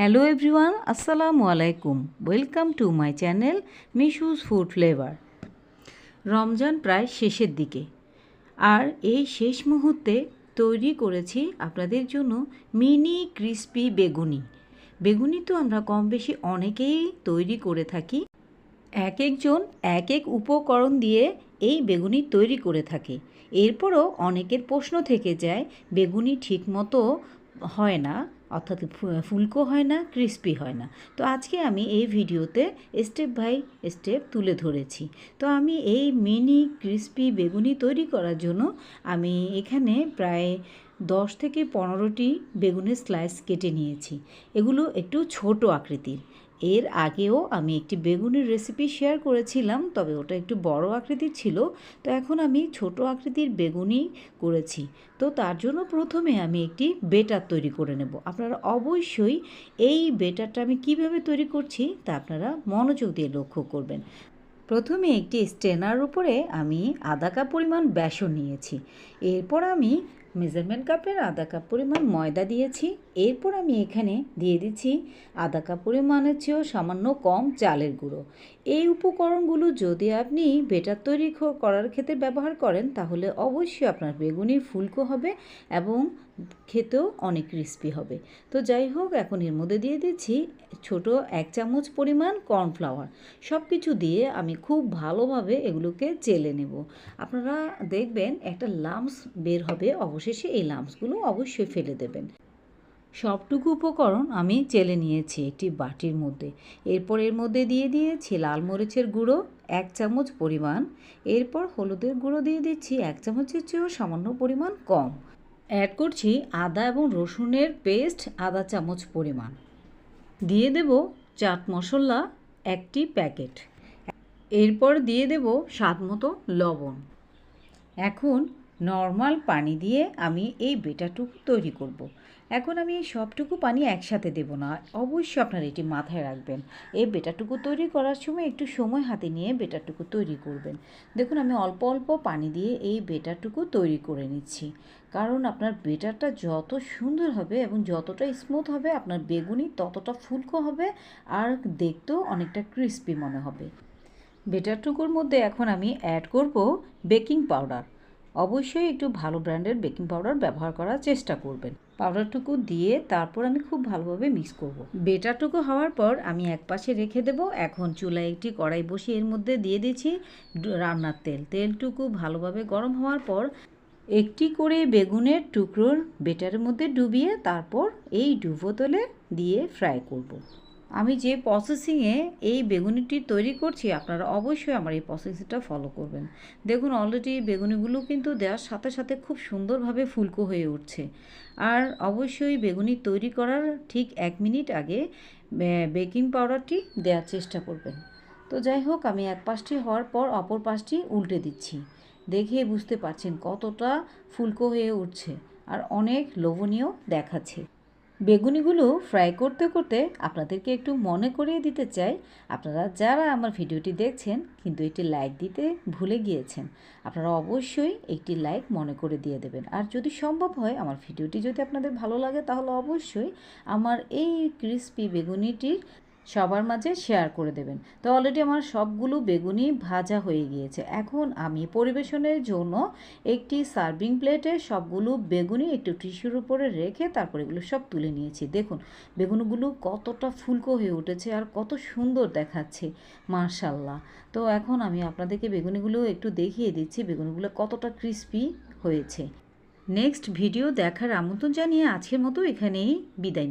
Hello everyone আসসালামু আলাইকুম welcome to my channel Mishu's food flavour Ramzan প্রায় শেষের দিকে। আর এই শেষ মুহূর্তে তৈরি করেছি আপনাদের জন্য মিনি ক্রিস্পি বেগুনি। বেগুনি তো আমরা কম বেশি অনেকেই তৈরি করে থাকি। এক একজন এক এক উপকরণ দিয়ে এই বেগুনি তৈরি করে থাকে। এরপরও অনেকের প্রশ্ন থেকে যায়, বেগুনি ঠিকমতো হয় না। অর্থাৎ ফুলকো হয় না, ক্রিস্পি হয় না। তো আজকে আমি এই ভিডিওতে স্টেপ বাই স্টেপ তুলে ধরেছি। তো আমি এই মিনি ক্রিস্পি বেগুনি তৈরি করার জন্য আমি এখানে প্রায় দশ থেকে পনেরোটি বেগুনের স্লাইস কেটে নিয়েছি। এগুলো একটু ছোট আকৃতির। এর আগেও আমি একটি বেগুনের রেসিপি শেয়ার করেছিলাম, তবে ওটা একটু বড় আকৃতির ছিল, তো এখন আমি ছোট আকৃতির বেগুনি করেছি। তো তার জন্য প্রথমে আমি একটি বেটার তৈরি করে নেব। আপনারা অবশ্যই এই বেটারটা আমি কীভাবে তৈরি করছি তা আপনারা মনোযোগ দিয়ে লক্ষ্য করবেন। প্রথমে একটি স্টেনার উপরে আমি আধা কাপ পরিমাণ বেসন নিয়েছি। এরপর আমি মেজারমেন্ট কাপের আধা কাপ পরিমাণ ময়দা দিয়েছি। এরপর আমি এখানে দিয়ে দিচ্ছি আধা কাপ পরিমাণের চেয়েও সামান্য কম চালের গুঁড়ো। এই উপকরণগুলো যদি আপনি বেটার তৈরি করার ক্ষেত্রে ব্যবহার করেন, তাহলে অবশ্যই আপনার বেগুনি ফুলকো হবে এবং খেতেও অনেক ক্রিস্পি হবে। তো যাই হোক, এখন এর মধ্যে দিয়ে দিচ্ছি ছোট এক চামচ পরিমাণ কর্নফ্লাওয়ার সব কিছু দিয়ে আমি খুব ভালোভাবে এগুলোকে চেলে নেব। আপনারা দেখবেন একটা লামস বের হবে, অবশেষে এই লামসগুলো অবশ্যই ফেলে দেবেন। সবটুকু উপকরণ আমি চেলে নিয়েছি একটি বাটির মধ্যে। এরপর এর মধ্যে দিয়ে দিয়েছি লাল মরিচের গুঁড়ো এক চামচ পরিমাণ। এরপর হলুদের গুঁড়ো দিয়ে দিচ্ছি এক চামচের চেয়েও সামান্য পরিমাণ কম। অ্যাড করছি আদা এবং রসুনের পেস্ট আদা চামচ পরিমাণ। দিয়ে দেব চাট মশলা একটি প্যাকেট। এরপর দিয়ে দেব স্বাদ মতো লবণ। এখন নর্মাল পানি দিয়ে আমি এই বেটাটুকু তৈরি করব। এখন আমি এই সবটুকু পানি একসাথে দেব না, অবশ্যই আপনারা এটি মাথায় রাখবেন। এই বেটাটুকু তৈরি করার সময় একটু সময় হাতে নিয়ে বেটাটুকু তৈরি করবেন। দেখুন, আমি অল্প অল্প পানি দিয়ে এই বেটারটুকু তৈরি করে নিচ্ছি। কারণ আপনার বেটারটা যত সুন্দর হবে এবং যতটা স্মুথ হবে, আপনার বেগুনি ততটা ফুলকো হবে আর দেখতেও অনেকটা ক্রিস্পি মনে হবে। বেটারটুকুর মধ্যে এখন আমি অ্যাড করব বেকিং পাউডার অবশ্যই একটু ভালো ব্র্যান্ডের বেকিং পাউডার ব্যবহার করার চেষ্টা করবেন পাউডারটুকু দিয়ে তারপর আমি খুব ভালোভাবে মিক্স করব। বেটারটুকু হওয়ার পর আমি এক পাশে রেখে দেব এখন চুলায় একটি কড়াই বসিয়ে এর মধ্যে দিয়ে দিচ্ছি রান্নার তেল তেলটুকু ভালোভাবে গরম হওয়ার পর একটি করে বেগুনের টুকরোর বেটারের মধ্যে ডুবিয়ে তারপর এই ডুবো তেলে দিয়ে ফ্রাই করব। আমি যে প্রসেসিংয়ে এই বেগুনিটি তৈরি করছি, আপনারা অবশ্যই আমার এই প্রসেসিংটা ফলো করবেন। দেখুন অলরেডি বেগুনিগুলো কিন্তু দেওয়ার সাথে সাথে খুব সুন্দরভাবে ফুলকো হয়ে উঠছে। আর অবশ্যই বেগুনি তৈরি করার ঠিক এক মিনিট আগে বেকিং পাউডারটি দেওয়ার চেষ্টা করবেন। তো যাই হোক, আমি এক পাশটি হওয়ার পর অপর পাশটি উল্টে দিচ্ছি। দেখে বুঝতে পারছেন কতটা ফুলকো হয়ে উঠছে। আর অনেক লোভনীয় দেখাচ্ছে। বেগুনিগুলো ফ্রাই করতে করতে আপনাদেরকে একটু মনে করিয়ে দিতে চাই। আপনারা যারা আমার ভিডিওটি দেখছেন, কিন্তু একটি লাইক দিতে ভুলে গিয়েছেন, আপনারা অবশ্যই একটি লাইক মনে করে দিয়ে দেবেন। আর যদি সম্ভব হয়, আমার ভিডিওটি যদি আপনাদের ভালো লাগে, তাহলে অবশ্যই আমার এই ক্রিস্পি বেগুনিটির সবার মাঝে শেয়ার করে দেবেন। তো অলরেডি আমার সবগুলো বেগুনি ভাজা হয়ে গিয়েছে। এখন আমি পরিবেশনের জন্য একটি সার্ভিং প্লেটে সবগুলো বেগুনি একটু টিস্যুর উপরে রেখে তারপর এগুলো সব তুলে নিয়েছি। দেখুন, বেগুনগুলো কতটা ফুলকো হয়ে উঠেছে আর কত সুন্দর দেখাচ্ছে মার্শাল্লাহ তো এখন আমি আপনাদেরকে বেগুনিগুলো একটু দেখিয়ে দিচ্ছি, বেগুনগুলো কতটা ক্রিস্পি হয়েছে। নেক্সট ভিডিও দেখার আমন্ত্রণ জানিয়ে আজকের মতো এখানেই বিদায়।